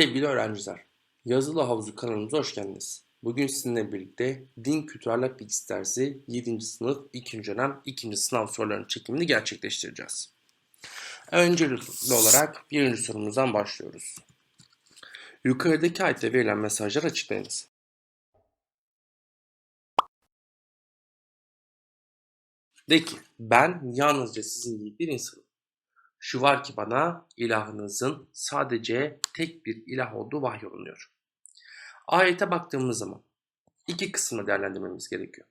Sevgili öğrenciler, Yazılı Havuzu kanalımıza hoş geldiniz. Bugün sizinle birlikte Din Kültürel Bilgisi dersi 7. sınıf 2. dönem 2. sınav sorularının çekimini gerçekleştireceğiz. Öncelikli olarak birinci sorumuzdan başlıyoruz. Yukarıdaki ayette verilen mesajlar açıklayınız. De ki, ben yalnızca sizin gibi bir insanım. Şu var ki bana ilahınızın sadece tek bir ilah olduğu vahyolunuyor. Ayete baktığımız zaman iki kısımda değerlendirmemiz gerekiyor.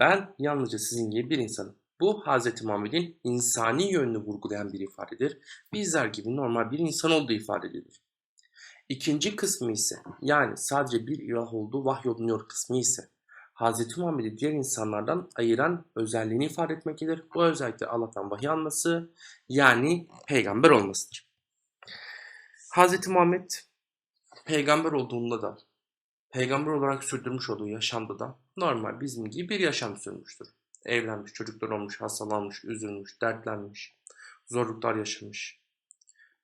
Ben yalnızca sizin gibi bir insanım. Bu Hz. Muhammed'in insani yönünü vurgulayan bir ifadedir. Bizler gibi normal bir insan olduğu ifade edilir. İkinci kısmı ise yani sadece bir ilah olduğu vahyolunuyor kısmı ise Hz. Muhammed'i diğer insanlardan ayıran özelliğini ifade etmektedir. Bu özellikle Allah'tan vahiy alması yani peygamber olmasıdır. Hz. Muhammed peygamber olduğunda da peygamber olarak sürdürmüş olduğu yaşamda da normal bizim gibi bir yaşam sürmüştür. Evlenmiş, çocuklar olmuş, hastalanmış, üzülmüş, dertlenmiş, zorluklar yaşamış,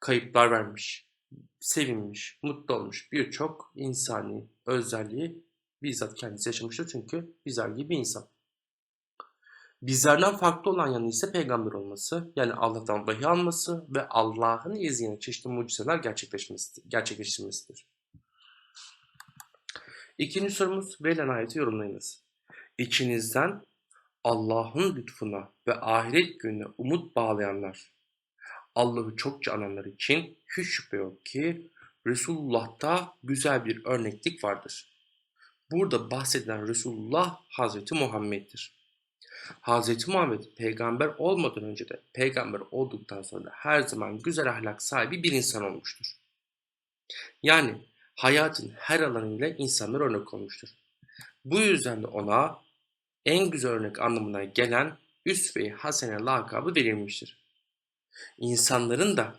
kayıplar vermiş, sevinmiş, mutlu olmuş birçok insani özelliği bizzat kendisi yaşamıştır çünkü bizler gibi bir insan. Bizlerden farklı olan yanı ise peygamber olması, yani Allah'tan vahiy alması ve Allah'ın izniyle çeşitli mucizeler gerçekleşmesidir, gerçekleştirmesidir. İkinci sorumuz verilen ayeti yorumlayınız. İçinizden Allah'ın lütfuna ve ahiret gününe umut bağlayanlar, Allah'ı çokça ananlar için hiç şüphe yok ki Resulullah'ta güzel bir örneklik vardır. Burada bahsedilen Resulullah Hazreti Muhammed'dir. Hazreti Muhammed peygamber olmadan önce de peygamber olduktan sonra da her zaman güzel ahlak sahibi bir insan olmuştur. Yani hayatın her alanıyla insanlar örnek olmuştur. Bu yüzden de ona en güzel örnek anlamına gelen Üsve-i Hasene lakabı verilmiştir. İnsanların da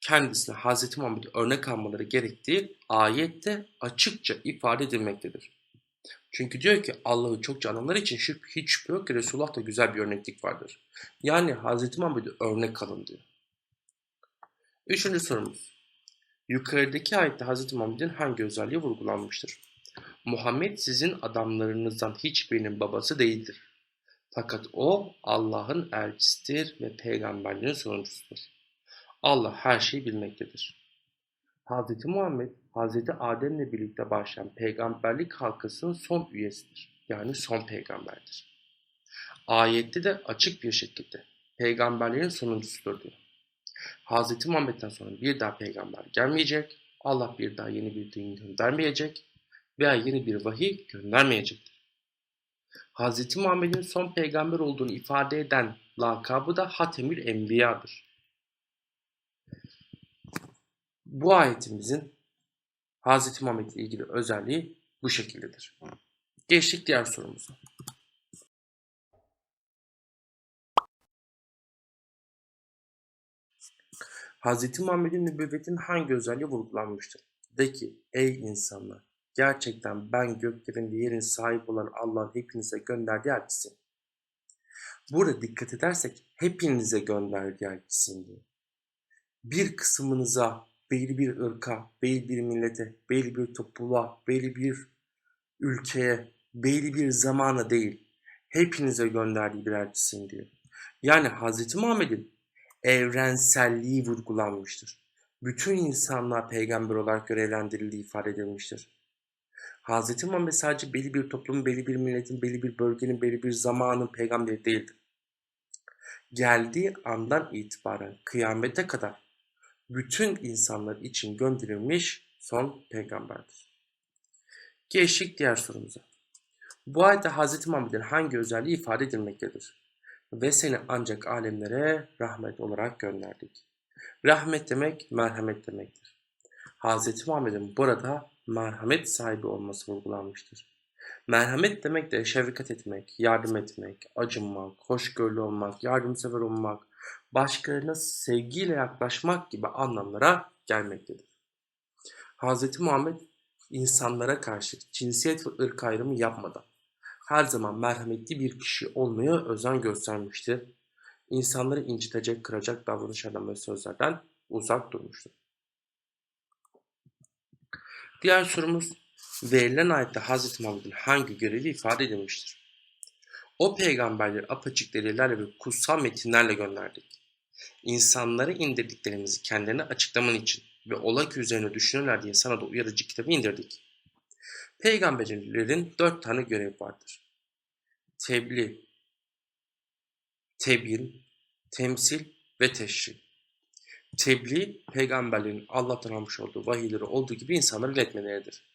kendisine Hz. Muhammed'i örnek almaları gerektiği ayette açıkça ifade edilmektedir. Çünkü diyor ki Allah'ı çok ananlar için şüphe, hiç şüphe yok ki Resulullah da güzel bir örneklik vardır. Yani Hz. Muhammed'i örnek alın diyor. Üçüncü sorumuz. Yukarıdaki ayette Hz. Muhammed'in hangi özelliği vurgulanmıştır? Muhammed sizin adamlarınızdan hiçbirinin babası değildir. Fakat o Allah'ın elçisidir ve peygamberlerin sonuncusudur. Allah her şeyi bilmektedir. Hz. Muhammed, Hz. Adem'le birlikte başlayan peygamberlik halkasının son üyesidir. Yani son peygamberdir. Ayette de açık bir şekilde peygamberlerin sonuncusudur diyor. Hz. Muhammed'den sonra bir daha peygamber gelmeyecek, Allah bir daha yeni bir din göndermeyecek veya yeni bir vahiy göndermeyecektir. Hz. Muhammed'in son peygamber olduğunu ifade eden lakabı da Hatemül Enbiya'dır. Bu ayetimizin Hz. Muhammed ile ilgili özelliği bu şekildedir. Geçtik diğer sorumuza. Hz. Muhammed'in nübüvvetin hangi özelliği vurgulanmıştır? De ki ey insanlar gerçekten ben göklerin yerin sahip olan Allah'ın hepinize gönderdiği elçisi. Burada dikkat edersek hepinize gönderdiği elçisiyim diyor. Bir kısmınıza belli bir ırka, belli bir millete, belli bir topluluğa, belli bir ülkeye, belli bir zamana değil, hepinize gönderdiği bir elçisiyim diyor. Yani Hz. Muhammed'in evrenselliği vurgulanmıştır. Bütün insanlar peygamber olarak görevlendirildiği ifade edilmiştir. Hz. Muhammed sadece belli bir toplumun, belli bir milletin, belli bir bölgenin, belli bir zamanın peygamberi değildir. Geldiği andan itibaren kıyamete kadar bütün insanlar için gönderilmiş son peygamberdir. Geçtik diğer sorumuza. Bu ayette Hz. Muhammed'in hangi özelliği ifade edilmektedir? Ve seni ancak alemlere rahmet olarak gönderdik. Rahmet demek merhamet demektir. Hz. Muhammed'in burada merhamet sahibi olması vurgulanmıştır. Merhamet demek de şefkat etmek, yardım etmek, acınmak, hoşgörülü olmak, yardımsever olmak, başkalarına sevgiyle yaklaşmak gibi anlamlara gelmektedir. Hz. Muhammed insanlara karşı cinsiyet ve ırk ayrımı yapmadan her zaman merhametli bir kişi olmaya özen göstermiştir. İnsanları incitecek, kıracak davranışlardan ve sözlerden uzak durmuştur. Diğer sorumuz verilen ayette Hz. Muhammed'in hangi görevi ifade edilmiştir? O peygamberleri apaçık delillerle ve kutsal metinlerle gönderdik. İnsanlara indirdiklerimizi kendilerine açıklaman için ve ola ki üzerine düşünürler diye sana da uyarıcı kitabı indirdik. Peygamberlerin dört tane görevi vardır. Tebliğ, tebyin, temsil ve teşri. Tebliğ, peygamberlerin Allah'tan almış olduğu vahiyleri olduğu gibi insanlara iletmeleridir.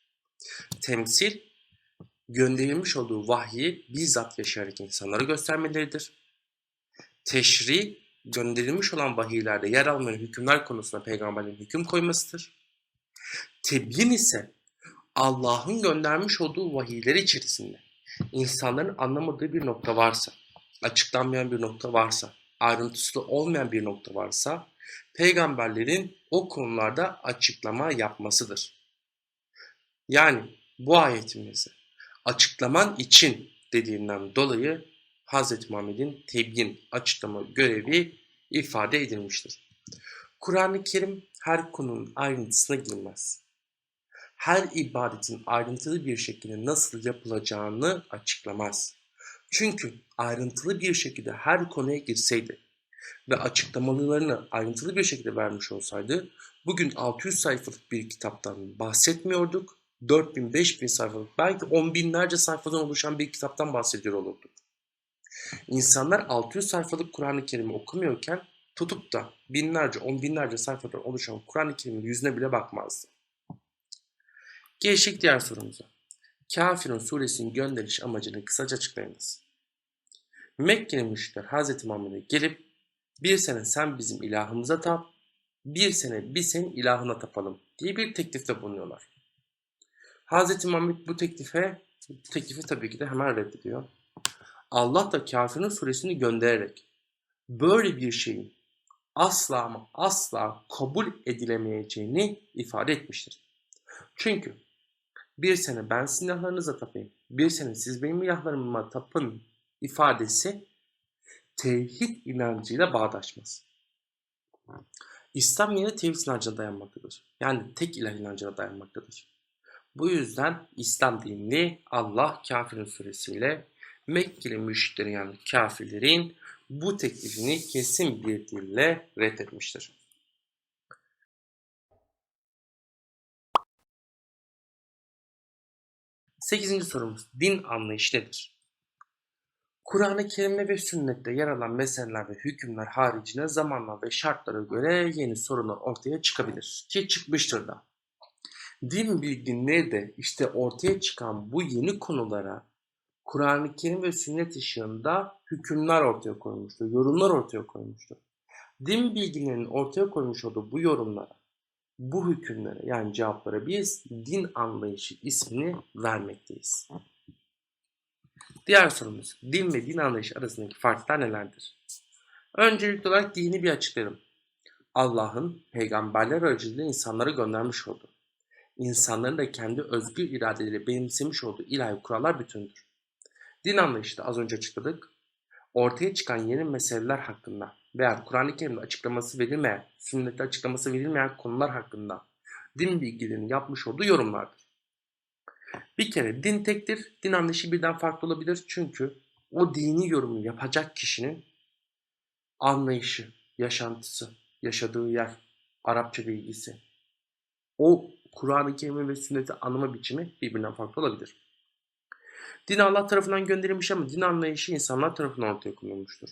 Temsil, gönderilmiş olduğu vahyi bizzat yaşayarak insanlara göstermeleridir. Teşri, gönderilmiş olan vahiylerde yer almayan hükümler konusunda peygamberlerin hüküm koymasıdır. Tebyin ise Allah'ın göndermiş olduğu vahiyler içerisinde insanların anlamadığı bir nokta varsa, açıklanmayan bir nokta varsa, ayrıntısı olmayan bir nokta varsa peygamberlerin o konularda açıklama yapmasıdır. Yani bu ayetimizi açıklaman için dediğinden dolayı Hz. Muhammed'in tebyin açıklama görevi ifade edilmiştir. Kur'an-ı Kerim her konunun ayrıntısına girmez. Her ibadetin ayrıntılı bir şekilde nasıl yapılacağını açıklamaz. Çünkü ayrıntılı bir şekilde her konuya girseydi ve açıklamalarını ayrıntılı bir şekilde vermiş olsaydı bugün 600 sayfalık bir kitaptan bahsetmiyorduk. 4000, 5000 sayfalık belki on binlerce sayfadan oluşan bir kitaptan bahsediyor olurduk. İnsanlar 600 sayfalık Kur'an-ı Kerim'i okumuyorken tutup da binlerce, on binlerce sayfadan oluşan Kur'an-ı Kerim'in yüzüne bile bakmazdı. Geçtik diğer sorumuza. Kafirun suresinin gönderiş amacını kısaca açıklayınız. Mekkeli müşrikler Hz. Muhammed'e gelip bir sene sen bizim ilahımıza tap, bir sene biz senin ilahına tapalım diye bir teklifte bulunuyorlar. Hz. Muhammed bu teklife, bu teklifi tabii ki de hemen reddediyor. Allah da kafirin suresini göndererek böyle bir şeyin asla ama asla kabul edilemeyeceğini ifade etmiştir. Çünkü bir sene ben sizin tapayım, bir sene siz benim ilahlarıma tapın ifadesi tevhid inancıyla bağdaşmaz. İslam yine tevhid inancına dayanmaktadır. Yani tek ilah inancına dayanmaktadır. Bu yüzden İslam dinini Allah kafirin suresiyle Mekkeli müşriklerin yani kafirlerin bu teklifini kesin bir dille reddetmiştir. Sekizinci sorumuz. Din anlayışı nedir? Kur'an-ı Kerim'de ve sünnette yer alan meseleler ve hükümler haricinde zamanla ve şartlara göre yeni sorunlar ortaya çıkabilir. Ki çıkmıştır da. Din bilginleri de işte ortaya çıkan bu yeni konulara Kur'an-ı Kerim ve sünnet ışığında hükümler ortaya koymuştur, yorumlar ortaya koymuştur. Din bilgilerinin ortaya koymuş olduğu bu yorumlara, bu hükümlere yani cevaplara biz din anlayışı ismini vermekteyiz. Diğer sorumuz, din ve din anlayışı arasındaki farklar nelerdir? Öncelikli olarak dini bir açıklayalım. Allah'ın peygamberler aracılığıyla insanlara göndermiş olduğu, insanların da kendi özgür iradeleriyle benimsemiş olduğu ilahi kurallar bütündür. Din anlayışı da az önce açıkladık. Ortaya çıkan yeni meseleler hakkında veya Kur'an-ı Kerim'de açıklaması verilmeyen, sünnette açıklaması verilmeyen konular hakkında din bilgilerinin yapmış olduğu yorumlardır. Bir kere din tektir, din anlayışı birden farklı olabilir çünkü o dini yorumu yapacak kişinin anlayışı, yaşantısı, yaşadığı yer, Arapça bilgisi, o Kur'an-ı Kerim ve sünneti anlama biçimi birbirinden farklı olabilir. Din Allah tarafından gönderilmiş ama din anlayışı insanlar tarafından ortaya konulmuştur.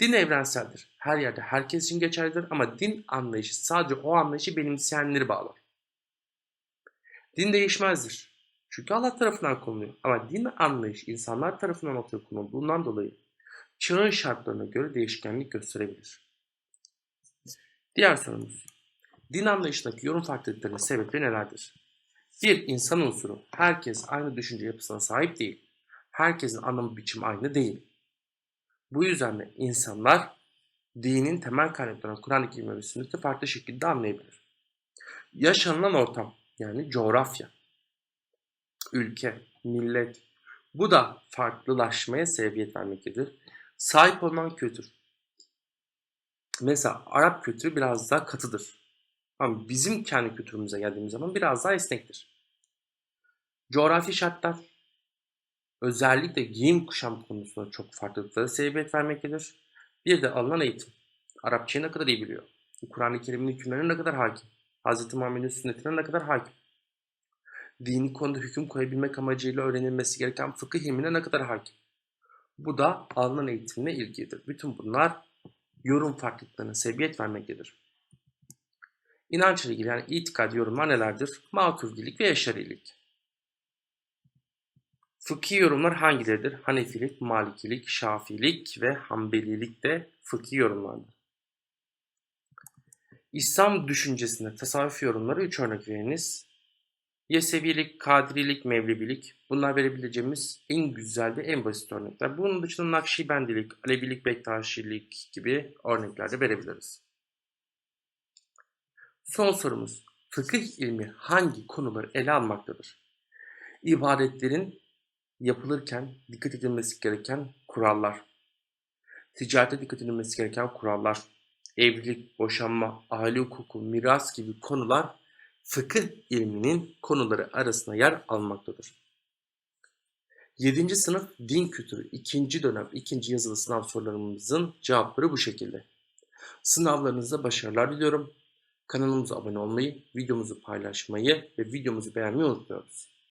Din evrenseldir. Her yerde herkes için geçerlidir ama din anlayışı sadece o anlayışı benimseyenleri bağlar. Din değişmezdir. Çünkü Allah tarafından konuluyor. Ama din anlayışı insanlar tarafından ortaya konulduğundan dolayı çağın şartlarına göre değişkenlik gösterebilir. Diğer sorumuz. Din anlayışındaki yorum farklılıklarının sebepleri nelerdir? Bir insan unsuru. Herkes aynı düşünce yapısına sahip değil. Herkesin anlamı biçimi aynı değil. Bu yüzden de insanlar dinin temel kaynaklarını Kur'an-ı Kerim ve sünneti farklı şekilde anlayabilir. Yaşanılan ortam yani coğrafya, ülke, millet bu da farklılaşmaya sebebiyet vermektedir. Sahip olunan kültür. Mesela Arap kültürü biraz daha katıdır. Ama bizim kendi kültürümüze geldiğimiz zaman biraz daha esnektir. Coğrafi şartlar özellikle giyim kuşam konusunda çok farklılıklara sebebiyet vermektedir. Bir de alınan eğitim. Arapçayı ne kadar iyi biliyor? Kur'an-ı Kerim'in hükümlerine ne kadar hakim? Hz. Muhammed'in sünnetine ne kadar hakim? Dini konuda hüküm koyabilmek amacıyla öğrenilmesi gereken fıkıh ilmine ne kadar hakim? Bu da alınan eğitimle ilgilidir. Bütün bunlar yorum farklılıklarına sebebiyet vermektedir. İnançla ilgili yani itikad yorumlar nelerdir? Maturidilik ve Eşarilik. Fıkhi yorumlar hangileridir? Hanefilik, Malikilik, Şafilik ve Hanbelilik de fıkhi yorumlardır. İslam düşüncesinde tasavvuf yorumları üç örnek veriniz. Yesevilik, Kadirilik, Mevlevilik bunlar verebileceğimiz en güzel ve en basit örnekler. Bunun dışında Nakşibendilik, Alevilik, Bektaşilik gibi örnekler de verebiliriz. Son sorumuz. Fıkıh ilmi hangi konuları ele almaktadır? İbadetlerin yapılırken dikkat edilmesi gereken kurallar. Ticarete dikkat edilmesi gereken kurallar. Evlilik, boşanma, aile hukuku, miras gibi konular fıkıh ilminin konuları arasında yer almaktadır. 7. sınıf din kültürü 2. dönem 2. yazılı sınav sorularımızın cevapları bu şekilde. Sınavlarınızda başarılar diliyorum. Kanalımıza abone olmayı, videomuzu paylaşmayı ve videomuzu beğenmeyi unutmuyoruz.